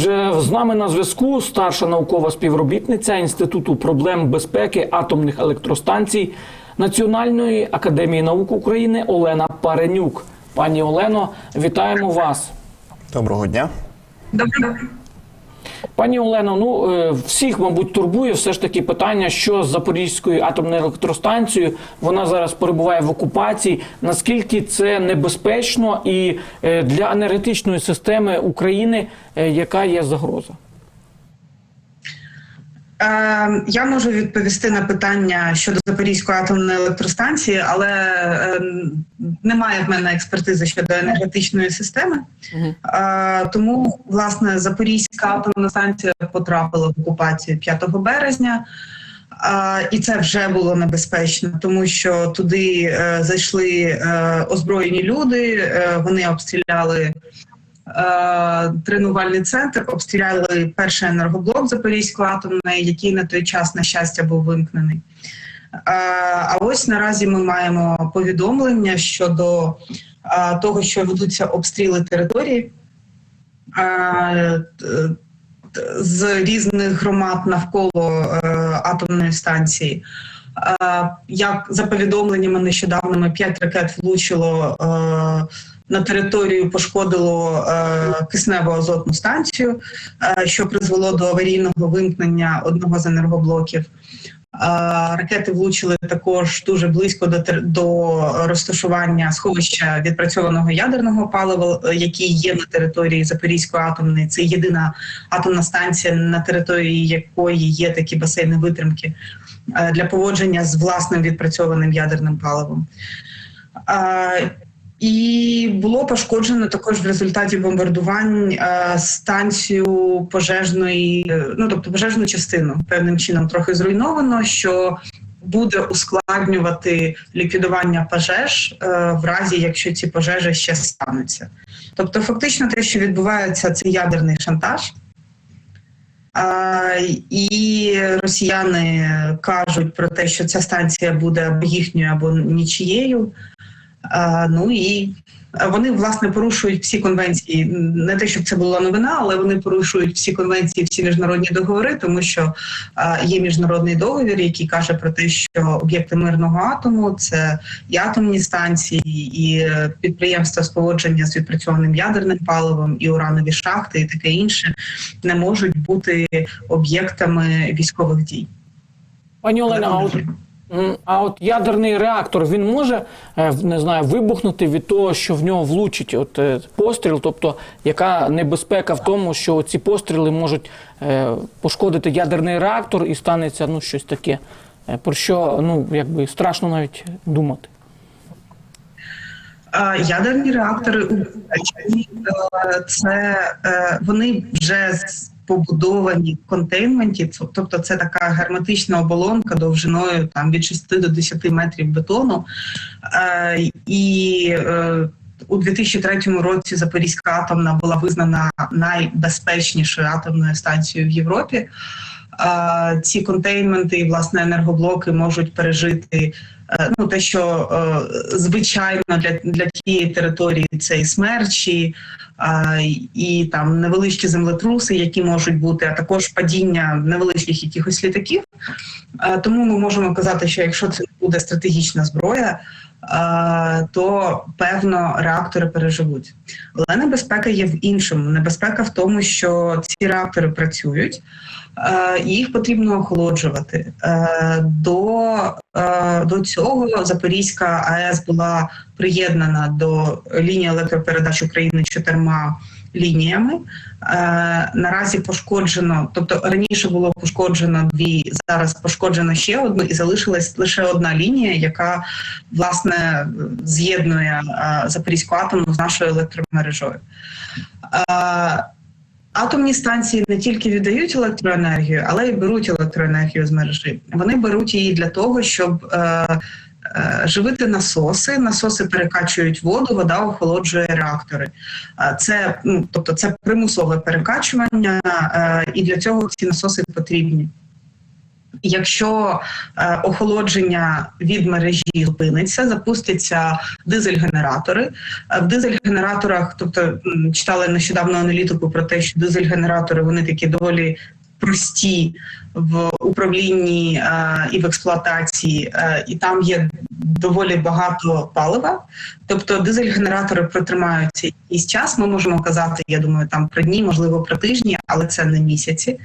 Отже, з нами на зв'язку старша наукова співробітниця Інституту проблем безпеки атомних електростанцій Національної академії наук України Олена Паренюк. Пані Олено, вітаємо вас. Доброго дня. Добре. Пані Олено, ну е, всіх, мабуть, турбує все ж таки питання, що з Запорізькою атомною електростанцією вона зараз перебуває в окупації. Наскільки це небезпечно і е, для енергетичної системи України, е, яка є загроза? Е, я можу відповісти на питання щодо Запорізької атомної електростанції, але е, немає в мене експертизи щодо енергетичної системи. Е, тому, власне, Запорізька атомна станція потрапила в окупацію 5 березня. Е, і це вже було небезпечно, тому що туди е, зайшли е, озброєні люди, е, вони обстріляли тренувальний центр, обстріляли перший енергоблок Запорізької атомної, який на той час, на щастя, був вимкнений. Е, А ось наразі ми маємо повідомлення щодо е, того, що ведуться обстріли території е, з різних громад навколо е, атомної станції. Е, Як за повідомленнями нещодавними, п'ять ракет влучило е, на територію, пошкодило е, кисневу азотну станцію, е, що призвело до аварійного вимкнення одного з енергоблоків. Е, Ракети влучили також дуже близько до, до розташування сховища відпрацьованого ядерного палива, який є на території Запорізької атомної. Це єдина атомна станція, на території якої є такі басейни витримки для поводження з власним відпрацьованим ядерним паливом. І було пошкоджено також в результаті бомбардувань е, станцію пожежної, е, ну тобто пожежну частину певним чином трохи зруйновано, що буде ускладнювати ліквідування пожеж е, в разі, якщо ці пожежі ще стануться. Тобто, фактично, те, що відбувається, це ядерний шантаж. І росіяни кажуть про те, що ця станція буде або їхньою, або нічією. Ну і вони власне порушують всі конвенції. Не те, щоб це була новина, але вони порушують всі конвенції, всі міжнародні договори, тому що є міжнародний договір, який каже про те, що об'єкти мирного атому це і атомні станції, і е, підприємства з поводження з відпрацьованим ядерним паливом, і уранові шахти, і таке інше не можуть бути об'єктами військових дій. Пані Олена, а от, ядерний реактор він може е, не знаю, вибухнути від того, що в нього влучить от е, постріл. Тобто, яка небезпека в тому, що ці постріли можуть е, пошкодити ядерний реактор і станеться ну щось таке, про що ну якби страшно навіть думати. Ядерні реактори. Е, Це вони вже побудовані контейнменті, тобто це така герметична оболонка довжиною там від 6 до 10 метрів бетону. Е, І е, у 2003 році Запорізька атомна була визнана найбезпечнішою атомною станцією в Європі. Е, Ці контейнменти і власне енергоблоки можуть пережити ну те, що е, звичайно для, для тієї території це і смерчі, е, і там невеличкі землетруси, які можуть бути, а також падіння невеличких якихось літаків. Е, Тому ми можемо казати, що якщо це буде стратегічна зброя, е, то певно реактори переживуть. Але небезпека є в іншому. Небезпека в тому, що ці реактори працюють. Е, Їх потрібно охолоджувати. Е, До, е, до цього Запорізька АЕС була приєднана до лінії електропередач України чотирма лініями. Е, Наразі пошкоджено, тобто раніше було пошкоджено дві, зараз пошкоджено ще одну, і залишилась лише одна лінія, яка власне з'єднує е, Запорізьку атомну з нашою електромережою. Атомні станції не тільки віддають електроенергію, але й беруть електроенергію з мережі. Вони беруть її для того, щоб е, е, живити насоси. Насоси перекачують воду, вода охолоджує реактори. Це ну тобто це примусове перекачування, е, і для цього ці насоси потрібні. Якщо е, охолодження від мережі зупиниться, запустяться дизель-генератори. Е, В дизель-генераторах, тобто читали нещодавно аналітику про те, що дизель-генератори вони такі доволі прості в управлінні е, і в експлуатації, е, і там є доволі багато палива. Тобто дизель-генератори протримаються якийсь час. Ми можемо казати, я думаю, там про дні, можливо, про тижні, але це не місяці.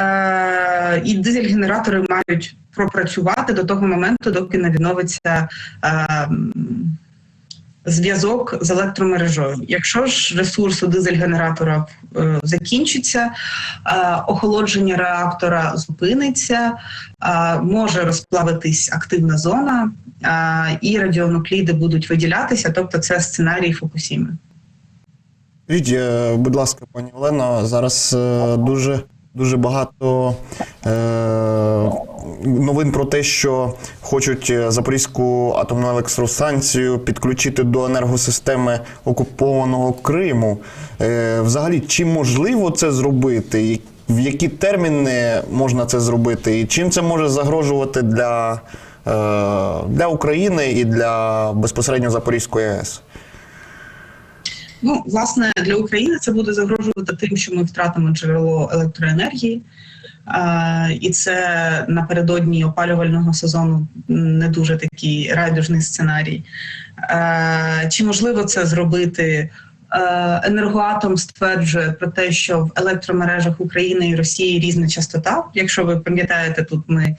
Е, і дизель-генератори мають пропрацювати до того моменту, доки не відновиться е, зв'язок з електромережою. Якщо ж ресурс у дизель-генератора е, закінчиться, е, охолодження реактора зупиниться, е, може розплавитись активна зона, е, і радіонукліди будуть виділятися, тобто це сценарій Фукусіми. Скажіть, е, будь ласка, пані Олено, зараз е, дуже, дуже багато е, новин про те, що хочуть е, Запорізьку атомну електростанцію підключити до енергосистеми окупованого Криму. Е, взагалі, чи можливо це зробити? В які терміни можна це зробити? І чим це може загрожувати для, е, для України і для безпосередньо Запорізької АЕС? Ну, власне, для України це буде загрожувати тим, що ми втратимо джерело електроенергії. І це напередодні опалювального сезону не дуже такий райдужний сценарій. Чи можливо це зробити? Енергоатом стверджує про те, що в електромережах України і Росії різна частота. Якщо ви пам'ятаєте, тут ми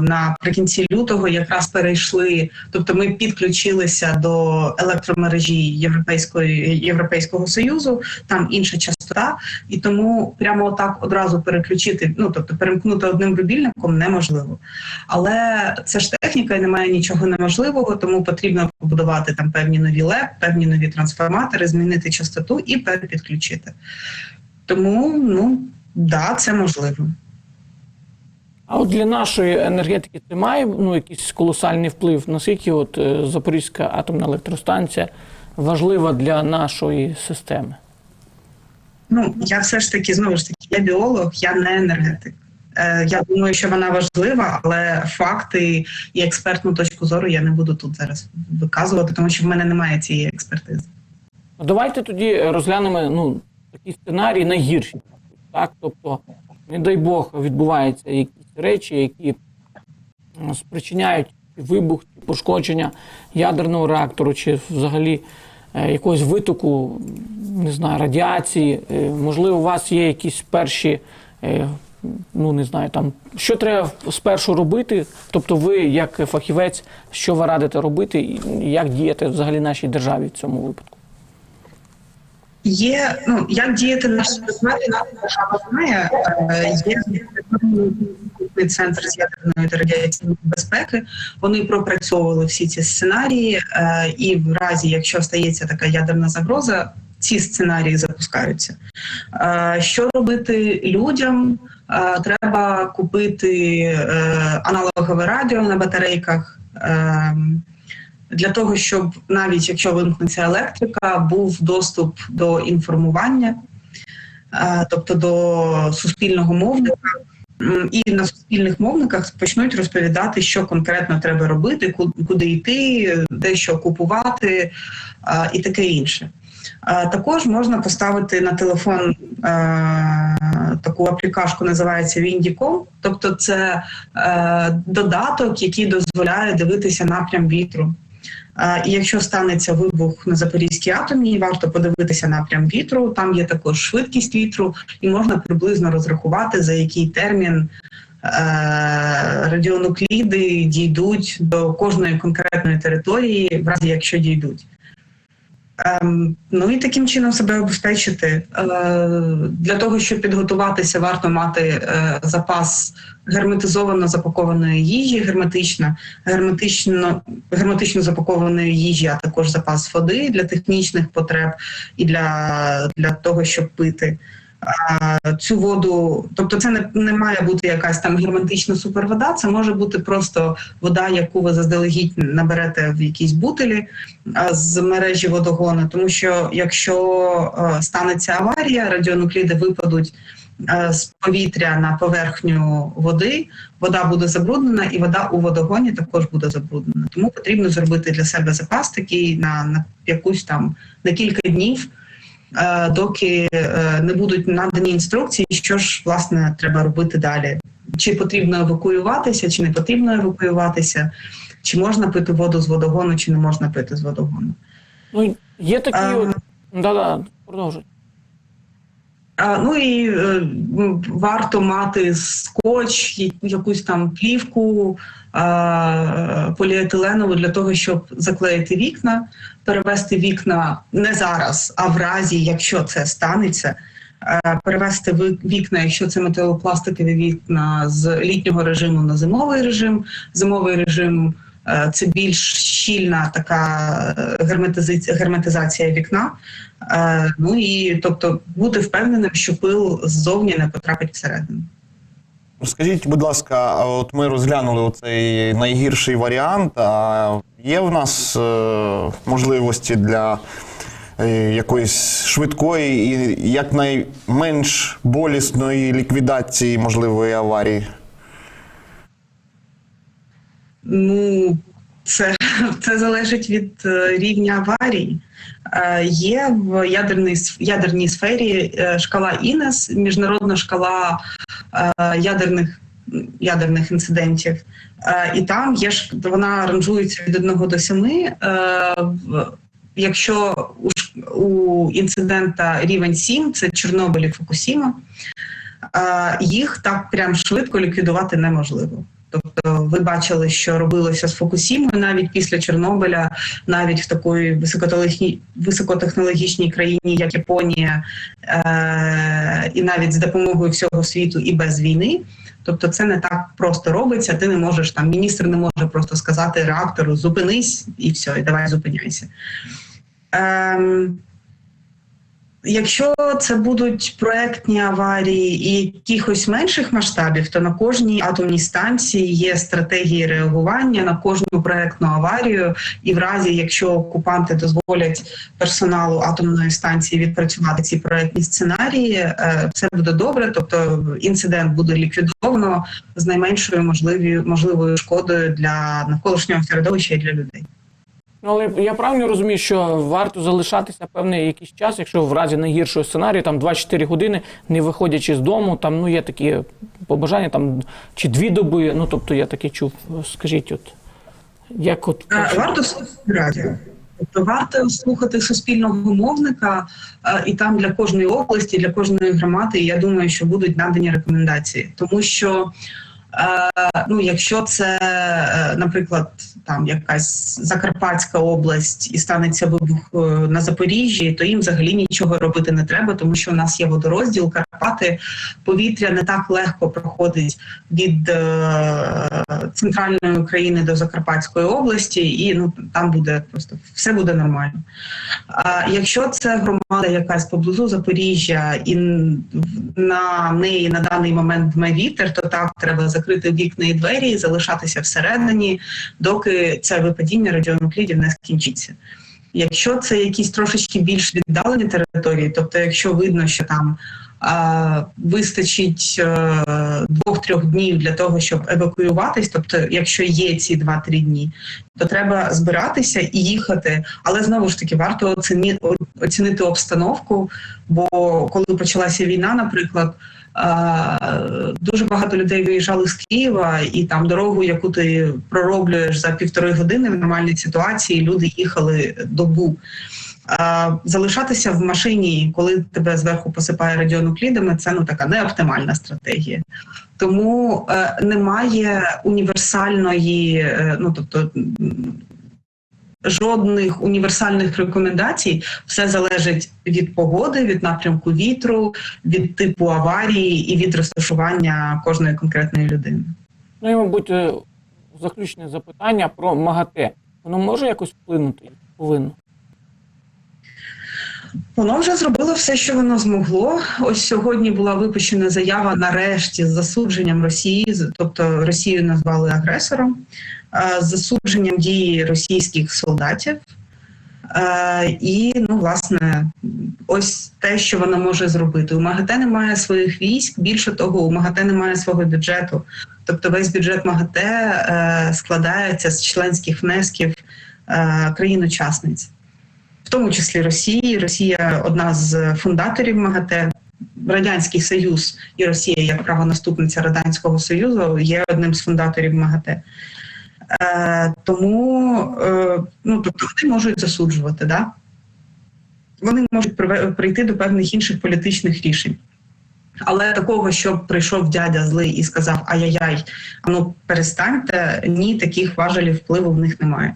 наприкінці лютого якраз перейшли, тобто ми підключилися до електромережі Європейської Європейського союзу, там інша частота, і тому прямо так одразу переключити, ну тобто перемкнути одним рубільником неможливо. Але це ж техніка, і немає нічого неможливого, тому потрібно побудувати там певні нові ЛЕП, певні нові трансформатори, змінити частоту і перепідключити. Тому, ну да, це можливо. А от для нашої енергетики це має ну, якийсь колосальний вплив, наскільки от е, Запорізька атомна електростанція важлива для нашої системи? Ну я все ж таки знову ж таки, я біолог, я не енергетик. Е, я думаю, що вона важлива, але факти і експертну точку зору я не буду тут зараз виказувати, тому що в мене немає цієї експертизи. Давайте тоді розглянемо ну, такий сценарій найгірший. Так? Тобто, не дай Бог, відбуваються якісь речі, які спричиняють вибух, пошкодження ядерного реактору, чи взагалі е, якогось витоку, не знаю, радіації. Е, можливо, у вас є якісь перші. е, Ну, не знаю, там що треба спершу робити. Тобто, ви, як фахівець, що ви радите робити, і як діяти взагалі нашій державі в цьому випадку? Є ну як діяти на наша держава знає. Е, Є центр з ядерної та радіаційної безпеки. Вони пропрацьовували всі ці сценарії, е, і в разі, якщо стається така ядерна загроза, ці сценарії запускаються. Е, Що робити людям? Треба купити аналогове радіо на батарейках. Для того, щоб навіть якщо вимкнеться електрика, був доступ до інформування, е, тобто до суспільного мовника. І на суспільних мовниках почнуть розповідати, що конкретно треба робити, куди йти, де що купувати е, і таке інше. Е, Також можна поставити на телефон таку аплікашку, називається Windicom, тобто це додаток, який дозволяє дивитися напрям вітру. Е, І якщо станеться вибух на Запорізькій атомній, варто подивитися напрям вітру. Там є також швидкість вітру, і можна приблизно розрахувати за який термін е, радіонукліди дійдуть до кожної конкретної території, в разі якщо дійдуть. Ем, ну і таким чином себе обезпечити. Е, для того, щоб підготуватися, варто мати е, запас герметизовано запакованої їжі, герметично, герметично, герметично запакованої їжі, а також запас води для технічних потреб і для, для того, щоб пити. А, Цю воду, тобто, це не, не має бути якась там герметична супервода, це може бути просто вода, яку ви заздалегідь наберете в якійсь бутилі з мережі водогону. Тому що якщо е, станеться аварія, радіонукліди випадуть е, з повітря на поверхню води, вода буде забруднена, і вода у водогоні також буде забруднена. Тому потрібно зробити для себе запас такий на, на якусь там на кілька днів, е, доки е, не будуть надані інструкції, що ж власне треба робити далі. Чи потрібно евакуюватися, чи не потрібно евакуюватися, чи можна пити воду з водогону, чи не можна пити з водогону. Ну, є такі А. Да-да, продовжуй. А, ну і е, варто мати скотч, якусь там плівку е, поліетиленову для того, щоб заклеїти вікна, перевести вікна не зараз, а в разі, якщо це станеться. Перевести вікна, якщо це металопластикові вікна з літнього режиму на зимовий режим. Зимовий режим це більш щільна така е, герметизація, вікна. Ну і тобто бути впевненим, що пил ззовні не потрапить всередину. Скажіть, будь ласка, от ми розглянули оцей найгірший варіант. А є в нас е, можливості для е, якоїсь швидкої і якнайменш болісної ліквідації можливої аварії? Ну, це, це залежить від е, рівня аварії. Є в ядерній, ядерній сфері шкала Інес, міжнародна шкала ядерних, ядерних інцидентів. Е, І там є ж вона ранжується від 1 до 7. Е, Якщо у, інцидента рівень 7, це Чорнобиль і Фукусіма, е, їх так прям швидко ліквідувати неможливо. Тобто, ви бачили, що робилося з Фукусімою навіть після Чорнобиля, навіть в такої високотехнологічній, країні, як Японія, е- і навіть з допомогою всього світу і без війни. Тобто, це не так просто робиться. Ти не можеш там, міністр не може просто сказати реактору зупинись і все, і давай зупиняйся. Ем, Якщо це будуть проектні аварії і якихось менших масштабів, то на кожній атомній станції є стратегії реагування на кожну проектну аварію. І в разі, якщо окупанти дозволять персоналу атомної станції відпрацювати ці проектні сценарії, е, все буде добре. Тобто інцидент буде ліквідовано з найменшою можливою можливою шкодою для навколишнього середовища і для людей. Ну, але я правильно розумію, що варто залишатися певний якийсь час, якщо в разі найгіршого сценарію, там 24 години, не виходячи з дому, там ну є такі побажання, там чи дві доби. Ну тобто я таке чув. Скажіть, от як от Варто слухати радіо. Тобто варто слухати суспільного мовника, і там для кожної області, для кожної громади, я думаю, що будуть надані рекомендації, тому що. Ну, якщо це, е, наприклад, там якась Закарпатська область і станеться вибух е, на Запоріжжі, то їм взагалі нічого робити не треба, тому що у нас є водорозділ, Карпати, повітря не так легко проходить від е, центральної України до Закарпатської області, і ну там буде просто все буде нормально. А якщо це громада якась поблизу Запоріжжя, і на неї на даний момент дме вітер, то так треба закрити вікна і двері і залишатися всередині, доки це випадіння радіонуклідів не скінчиться. Якщо це якісь трошечки більш віддалені території, тобто якщо видно, що там вистачить е, двох-трьох днів для того, щоб евакуюватись, тобто, якщо є ці 2-3 дні, то треба збиратися і їхати. Але знову ж таки варто оціні, оцінити обстановку. Бо коли почалася війна, наприклад, дуже багато людей виїжджали з Києва, і там дорогу, яку ти пророблюєш за півтори години в нормальній ситуації, люди їхали добу. Залишатися в машині, коли тебе зверху посипає радіонуклідами, це ну така неоптимальна стратегія. Тому е, немає універсальної, е, ну тобто жодних універсальних рекомендацій. Все залежить від погоди, від напрямку вітру, від типу аварії і від розташування кожної конкретної людини. ну і мабуть е, заключне запитання про МАГАТЕ. Воно може якось вплинути? Повинно. Воно вже зробило все, що воно змогло. Ось сьогодні була випущена заява нарешті з засудженням Росії, тобто Росію назвали агресором, з засудженням дії російських солдатів. І ну, власне, ось те, що вона може зробити. У МАГАТЕ немає своїх військ. Більше того, у МАГАТЕ немає свого бюджету. Тобто, весь бюджет МАГАТЕ е, складається з членських внесків е, країн-учасниць, в тому числі Росії. Росія одна з фундаторів МАГАТЕ. Радянський Союз і Росія, як правонаступниця Радянського Союзу, є одним з фундаторів МАГАТЕ. Е, тому е, ну, тобто вони можуть засуджувати, да? вони можуть прийти до певних інших політичних рішень. Але такого, щоб прийшов дядя злий і сказав ай-яй-яй, а ну перестаньте, ні, таких важелів впливу в них немає.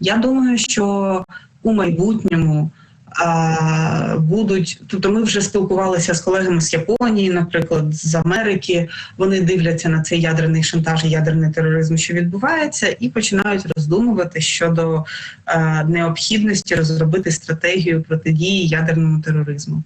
Я думаю, що у майбутньому а, будуть, тобто ми вже спілкувалися з колегами з Японії, наприклад, з Америки. Вони дивляться на цей ядерний шантаж, ядерний тероризм, що відбувається, і починають роздумувати щодо а, необхідності розробити стратегію протидії ядерному тероризму.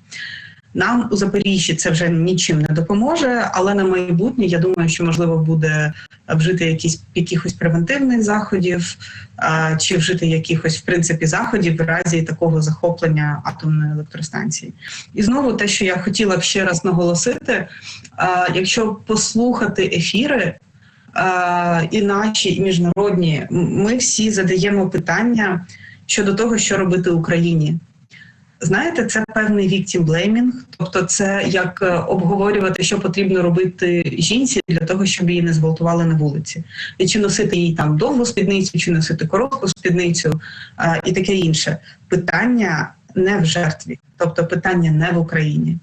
Нам у Запоріжжі це вже нічим не допоможе, але на майбутнє я думаю, що можливо буде вжити якісь якихось превентивних заходів, а, чи вжити якихось в принципі заходів в разі такого захоплення атомної електростанції. І знову те, що я хотіла б ще раз наголосити, а, якщо послухати ефіри. І наші і міжнародні, ми всі задаємо питання щодо того, що робити Україні. Знаєте, це певний victim блеймінг, тобто це як е, обговорювати, що потрібно робити жінці для того, щоб її не зґвалтували на вулиці, і чи носити їй там довгу спідницю, чи носити коротку спідницю е, і таке інше. Питання не в жертві, тобто питання не в Україні.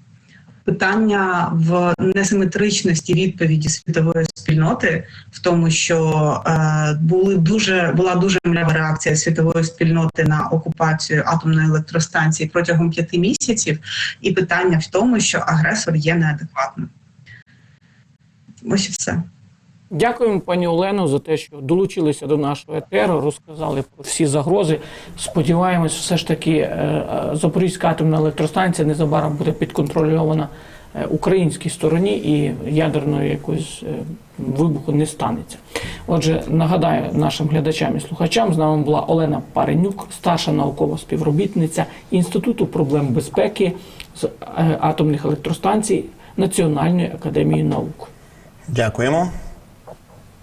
Питання в несиметричності відповіді світової спільноти, в тому, що е, були дуже була дуже млява реакція світової спільноти на окупацію атомної електростанції протягом п'яти місяців, і питання в тому, що агресор є неадекватним. Ось і все. Дякуємо, пані Олено, за те, що долучилися до нашого етеру, розказали про всі загрози. Сподіваємось, все ж таки е, е, Запорізька атомна електростанція незабаром буде підконтрольована е, українській стороні і ядерної якоїсь вибуху не станеться. Отже, нагадаю нашим глядачам і слухачам, з нами була Олена Паренюк, старша наукова співробітниця Інституту проблем безпеки з атомних електростанцій Національної академії наук. Дякуємо.